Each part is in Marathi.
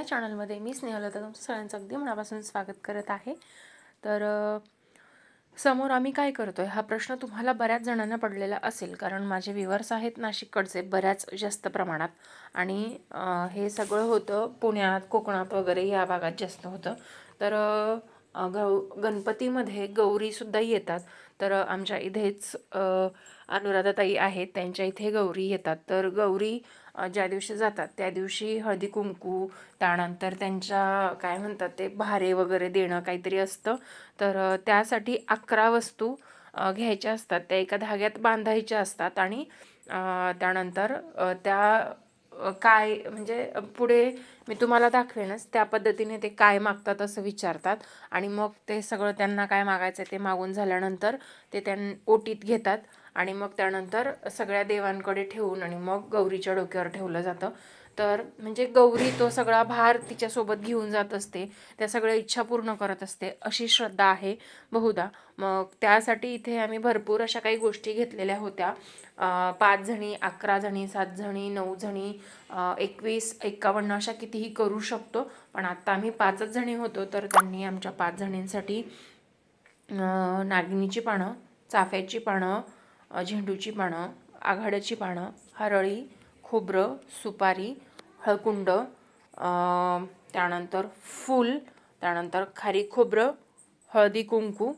या चॅनलमध्ये मी स्नेहलता तुमचं सगळ्यांचं अगदी मनापासून स्वागत करत आहे. तर समोर आम्ही काय करतो आहे हा प्रश्न तुम्हाला बऱ्याच जणांना पडलेला असेल कारण माझे विवर्स आहेत नाशिककडचे बऱ्याच जास्त प्रमाणात. आणि हे सगळं होतं पुण्यात कोकणात वगैरे या भागात जास्त होतं. तर गौ गणपतीमध्ये गौरीसुद्धा येतात. तर आमच्या इथेच अनुराधाताई आहेत. त्यांच्या इथे गौरी येतात. तर गौरी ज्या दिवशी जातात त्या दिवशी हळदी कुंकू त्यानंतर त्यांच्या काय म्हणतात ते भारे वगैरे देणं काहीतरी असतं. तर त्यासाठी अकरा वस्तू घ्यायच्या असतात. त्या एका धाग्यात बांधायच्या असतात आणि त्यानंतर त्या काय म्हणजे पुढे मी तुम्हाला दाखवेनच त्या पद्धतीने ते काय मागतात असं विचारतात. आणि मग ते सगळं त्यांना काय मागायचं ते मागून झाल्यानंतर ते त्यां ओटीत घेतात. आणि मग त्यानंतर सगळ्या देवांकडे ठेवून आणि मग गौरीच्या डोक्यावर ठेवलं जातं. तर म्हणजे गौरी तो सगळा भार तिच्यासोबत घेऊन जात असते त्या सगळ्या इच्छा पूर्ण करत असते अशी श्रद्धा आहे बहुधा. मग त्यासाठी इथे आम्ही भरपूर अशा काही गोष्टी घेतलेल्या होत्या. पाच जणी अकरा जणी सात जणी नऊ जणी एकवीस एक्कावन्न अशा कितीही करू शकतो. पण आत्ता आम्ही पाचच जणी होतो तर त्यांनी आमच्या पाच जणींसाठी नागिनीची पानं चाफ्याची पानं झेंडूची पानं आघाड्याची पानं हरळी खोबरं सुपारी हळकुंड त्यानंतर फूल त्यानंतर खारी खोबरं हळदी कुंकू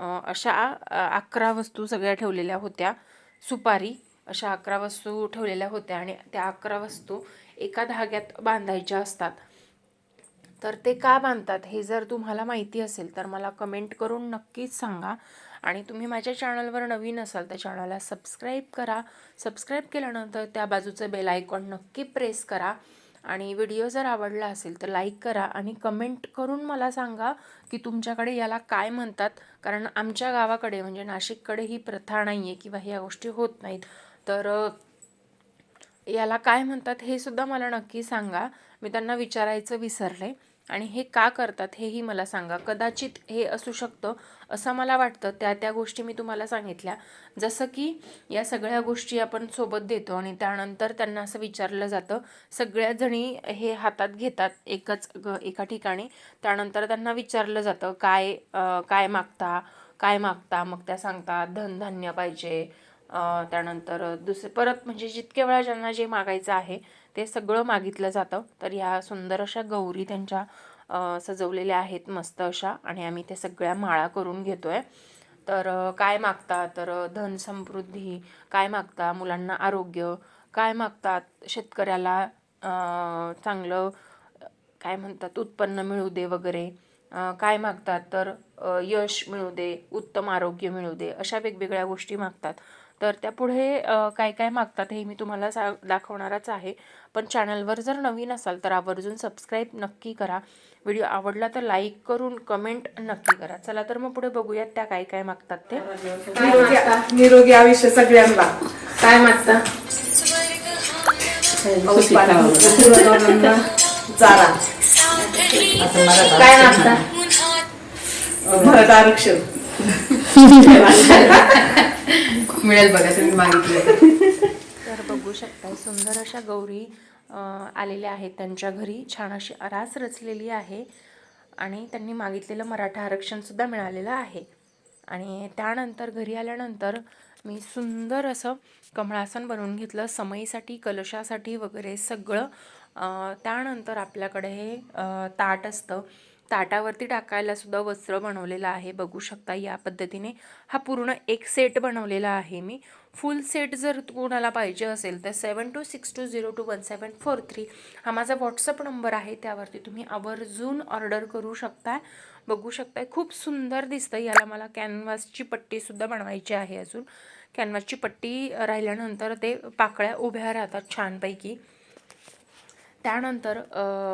अशा अकरा वस्तू सगळ्या ठेवलेल्या होत्या. सुपारी अशा अकरा वस्तू ठेवलेल्या होत्या आणि त्या अकरा वस्तू एका धाग्यात बांधायच्या असतात. तर ते का बांधतात हे जर तुम्हाला माहिती असेल तर मला कमेंट करून नक्कीच सांगा. आणि तुम्ही माझ्या चॅनलवर नवीन असाल तर चॅनलला सबस्क्राईब करा. सबस्क्राईब केल्यानंतर त्या बाजूचं बेल आयकॉन नक्की प्रेस करा. आणि व्हिडिओ जर आवडला असेल तर लाईक करा आणि कमेंट करून मला सांगा की तुमच्याकडे याला काय म्हणतात. कारण आमच्या गावाकडे म्हणजे नाशिककडे ही प्रथा नाही आहे किंवा ह्या गोष्टी होत नाहीत. तर याला काय म्हणतात हे सुद्धा मला नक्की सांगा. मी त्यांना विचारायचं विसरले. आणि हे का करतात हेही मला सांगा. कदाचित हे असू शकतं असं मला वाटतं. त्या त्या गोष्टी मी तुम्हाला सांगितल्या. जसं की या सगळ्या गोष्टी आपण सोबत देतो आणि त्यानंतर त्यांना असं विचारलं जातं. सगळ्याजणी हे हातात घेतात एकच ग एका ठिकाणी. त्यानंतर त्यांना विचारलं जातं काय काय मागता? काय मागता? मग त्या सांगतात धनधान्य पाहिजे त्यानंतर दुसरे परत म्हणजे जितक्या वेळा ज्यांना जे मागायचं आहे ते सगळं मागितलं जातं. तर ह्या सुंदर अशा गौरी त्यांच्या सजवलेल्या आहेत मस्त अशा आणि आम्ही त्या सगळ्या माळा करून घेतो आहे तर काय मागता? तर धन समृद्धी काय मागता? मुलांना आरोग्य काय मागतात शेतकऱ्याला चांगलं काय म्हणतात? उत्पन्न मिळू दे वगैरे. काय मागतात तर यश मिळू दे उत्तम आरोग्य मिळू दे अशा वेगवेगळ्या गोष्टी मागतात. तर त्या पुढे काय काय मागतात हे मी तुम्हाला सा दाखवणारच आहे. पण चॅनलवर जर नवीन असाल तर आवर्जून सबस्क्राईब नक्की करा. व्हिडिओ आवडला तर लाईक करून कमेंट नक्की करा. चला तर मग पुढे बघूयात त्या काय काय मागतात ते. निरोगी निरोगी आयुष्य सगळ्यांना. काय मागता? चारा काय मागता? मराठा आरक्षण. मिळेल बघा तुम्ही मागितलं तर बघू शकता सुंदर अशा गौरी आलेल्या आहेत त्यांच्या घरी. छान अशी आरास रचलेली आहे आणि त्यांनी मागितलेलं मराठा आरक्षणसुद्धा मिळालेलं आहे. आणि त्यानंतर घरी आल्यानंतर मी सुंदर असं कमळासन बनवून घेतलं. समईसाठी कलशासाठी वगैरे सगळं त्यानंतर आपल्याकडे हे ताट असतं. ताटावरती टाकायला सुद्धा वस्त्र बनवलेलं आहे. बघू शकता या पद्धतीने. हा पूर्ण एक सेट बनवलेला आहे मी. फुल सेट जर कोणाला पाहिजे असेल तर seven two six two zero two one seven four three हा माझा व्हॉट्सअप नंबर आहे. त्यावरती तुम्ही आवर्जून ऑर्डर करू शकताय बघू शकताय खूप सुंदर दिसतं याला मला कॅनव्हासची पट्टीसुद्धा बनवायची आहे अजून. कॅनव्हासची पट्टी राहिल्यानंतर ते पाकळ्या उभ्या राहतात छानपैकी. त्यानंतर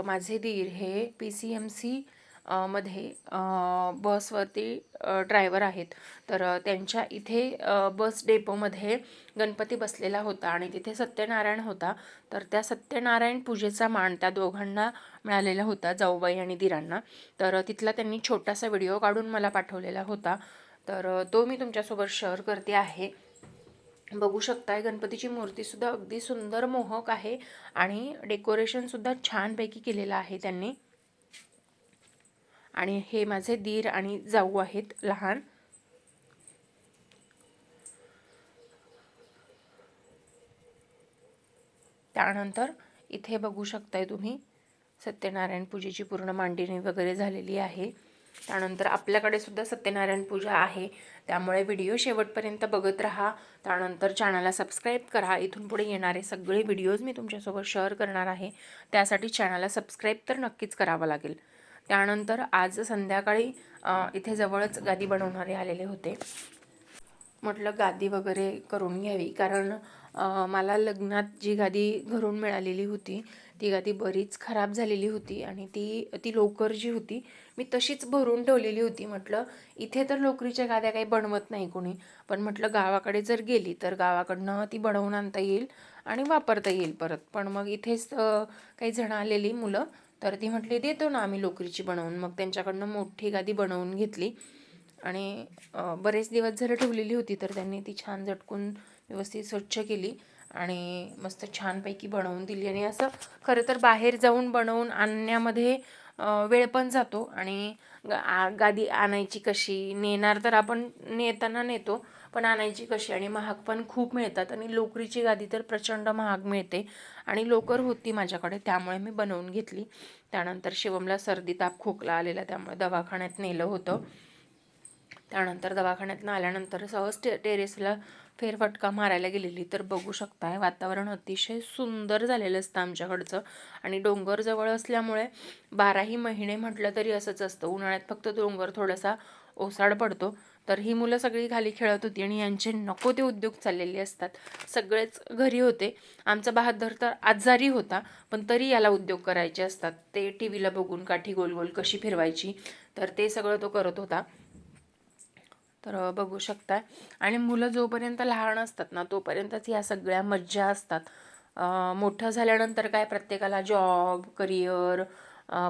माझे दीर हे पी सी एम सी मध्ये बसवरती ड्रायव्हर आहेत. तर त्यांच्या इथे बस डेपोमध्ये गणपती बसलेला होता आणि तिथे सत्यनारायण होता. तर त्या सत्यनारायण पूजेचा मान त्या दोघांना मिळालेला होता जाऊबाई आणि दिरांना. तर तिथला त्यांनी छोटासा व्हिडिओ काढून मला पाठवलेला होता. तर तो मी तुमच्यासोबत शेअर करते आहे. बघू शकताय गणपतीची मूर्तीसुद्धा अगदी सुंदर मोहक आहे आणि डेकोरेशनसुद्धा छानपैकी केलेलं आहे त्यांनी. आणि हे माझे दीर आणि जाऊ आहेत लहान. त्यानंतर इथे बघू शकताय तुम्ही सत्यनारायण पूजेची पूर्ण मांडणी वगैरे झालेली आहे. त्यानंतर आपल्याकडे सुद्धा सत्यनारायण पूजा आहे. त्यामुळे व्हिडिओ शेवटपर्यंत बघत राहा. त्यानंतर चॅनलला सबस्क्राईब करा. इथून पुढे येणारे सगळे व्हिडिओज मी तुमच्यासोबत शेअर करणार आहे. त्यासाठी चॅनलला सबस्क्राईब तर नक्कीच करावं लागेल. त्यानंतर आज संध्याकाळी इथे जवळच गादी बनवणारे आलेले होते. म्हटलं गादी वगैरे करून घ्यावी. कारण मला लग्नात जी गादी घरून मिळालेली होती ती गादी बरीच खराब झालेली होती आणि ती ती लोकर जी होती मी तशीच भरून ठेवलेली होती. म्हटलं इथे तर लोकरीच्या गाद्या काही बनवत नाही कोणी. पण म्हटलं गावाकडे जर गेली तर गावाकडनं ती बनवून आणता येईल आणि वापरता येईल परत. पण मग इथेच काही जण आलेली मुलं तर ती म्हटली देतो ना आम्ही लोकरीची बनवून. मग त्यांच्याकडनं मोठी गादी बनवून घेतली. आणि बरेच दिवस झालं ठेवलेली होती तर त्यांनी ती छान झटकून व्यवस्थित स्वच्छ केली. आणि मस्त छानपैकी बनवून दिली. आणि असं खरं तर बाहेर जाऊन बनवून आणण्यामध्ये वेळ पण जातो. आणि ग- आ- गादी आणायची कशी नेणार तर आपण नेताना नेतो पण आणायची कशी? आणि महाग पण खूप मिळतात. आणि लोकरीची गादी तर प्रचंड महाग मिळते. आणि लोकर होती माझ्याकडे त्यामुळे मी बनवून घेतली. त्यानंतर शिवमला सर्दी ताप खोकला आलेला त्यामुळे दवाखान्यात नेलं होतं. त्यानंतर दवाखान्यातनं आल्यानंतर सहज टे टेरेसला फेरफटका मारायला गेलेली. तर बघू शकताय वातावरण अतिशय सुंदर झालेलं असतं आमच्याकडचं. आणि डोंगर जवळ असल्यामुळे बाराही महिने म्हटलं तरी असंच असतं. उन्हाळ्यात फक्त डोंगर थोडासा ओसाड पडतो. तर ही मुलं सगळी खाली खेळत होती आणि यांचे नको ते उद्योग चाललेले असतात. सगळेच घरी होते. आमचा बहादर तर आजारी होता पण तरी याला उद्योग करायचे असतात. ते टी व्हीला बघून काठी गोल गोल कशी फिरवायची? तर ते सगळं तो करत होता. तर बघू शकता आणि मुलं जोपर्यंत लहान असतात ना तोपर्यंतच या सगळ्या मज्जा असतात. मोठं झाल्यानंतर काय प्रत्येकाला जॉब करिअर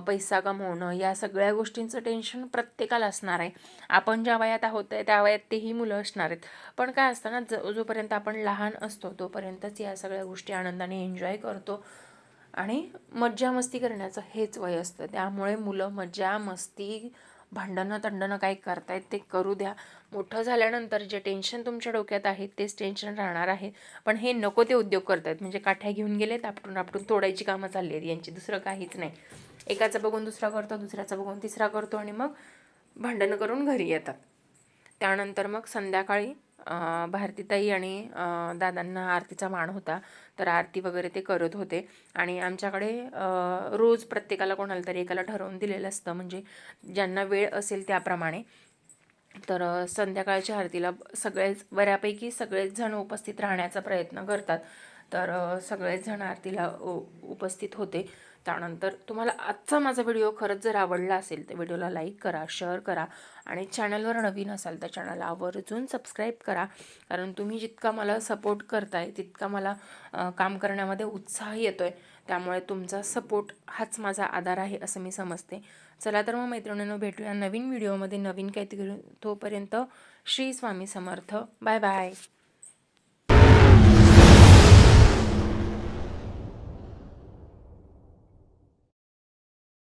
पैसा कमवणं या सगळ्या गोष्टींचं टेन्शन प्रत्येकाला असणार आहे. आपण ज्या वयात आहोत आहे त्या वयात तेही मुलं असणार आहेत. पण काय असतं ना ज जोपर्यंत आपण लहान असतो तोपर्यंतच या सगळ्या गोष्टी आनंदाने एन्जॉय करतो. आणि मज्जा मस्ती करण्याचं हेच वय असतं. त्यामुळे मुलं मज्जा मस्ती भांडणं तंडणं काही करतायत ते करू द्या. मोठं झाल्यानंतर जे टेन्शन तुमच्या डोक्यात आहे तेच टेन्शन राहणार आहे. पण हे नको ते उद्योग करतायत. म्हणजे काठ्या घेऊन गेलेत आपटून आपटून तोडायची कामं चालली आहेत. यांची दुसरं काहीच नाही. एकाचं बघून दुसरा करतो दुसऱ्याचं बघून तिसरा करतो आणि मग भांडणं करून घरी येतात. त्यानंतर मग संध्याकाळी भारतीताई आणि दादांना आरतीचा मान होता. तर आरती वगैरे ते करत होते. आणि आमच्याकडे रोज प्रत्येकाला कोणाला तरी एकाला ठरवून दिलेलं असतं. म्हणजे ज्यांना वेळ असेल त्याप्रमाणे. तर संध्याकाळच्या आरतीला सगळेच बऱ्यापैकी सगळेच जण उपस्थित राहण्याचा प्रयत्न करतात. तर सगळेच जण आरतीला उपस्थित होते. त्यानंतर तुम्हाला आजचा माझा व्हिडिओ खरंच जर आवडला असेल तर व्हिडिओला लाईक करा शेअर करा आणि चॅनलवर नवीन असाल तर चॅनलला आवर्जून सबस्क्राईब करा. कारण तुम्ही जितका मला सपोर्ट करताय तितका मला काम करण्यामध्ये उत्साह येतो आहे त्यामुळे तुमचा सपोर्ट हाच माझा आधार आहे असं मी समजते. चला तर मग मैत्रिणींनो भेटूया नवीन व्हिडिओमध्ये. नवीन काहीतरी तोपर्यंत श्री स्वामी समर्थ. Bye bye.